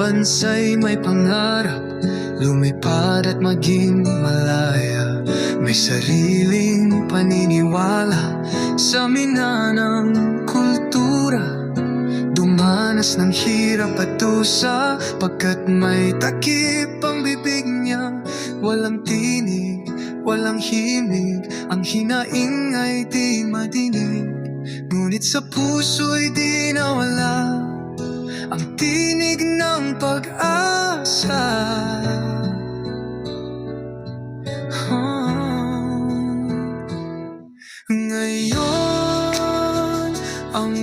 ika'y may pangarap Lumipad at maging malaya. May sariling paniniwala Sa minanang kultura. Dumanas ng hirap at dusa Pagkat may takip ang bibig niya. Walang tinig, walang himig Ang hinaing ay di madinig. Ngunit sa puso'y di nawala Ang tinig ng pag-asa. Ngayon, ang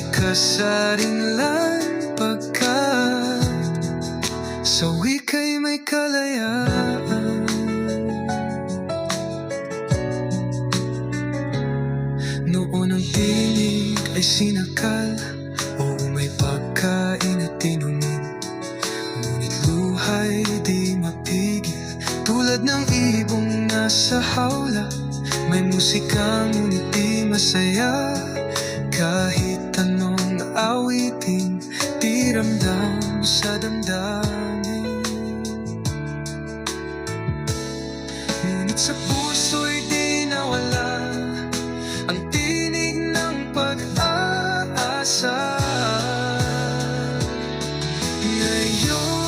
May kasarinlan pagkat Sa wika'y may kalayaan. Noon ang tinig ay sinakal Oo may pagkain at tinungin Ngunit luhay di mapigil Tulad ng ibong nasa hawla. May musika ngunit di masaya Kahit Di ramdam sa damdamin. Ngunit sa puso'y di nawala Ang tinig ng pag-aasa Ngayon,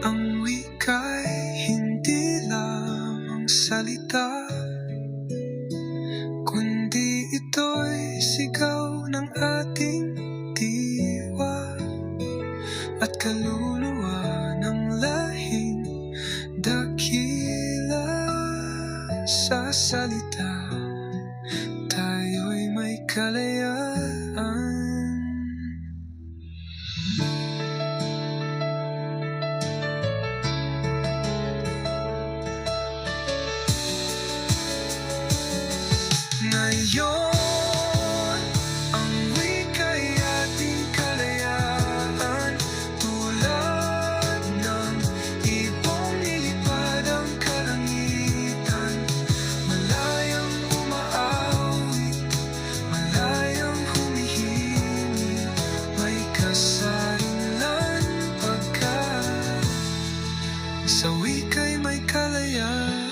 Ang wika'y hindi lamang salita Kundi ito'y sigaw ng ating diwa At kaluluwa ng lahing dakila Sa salita. Tayo'y may kalayaan my color, yeah.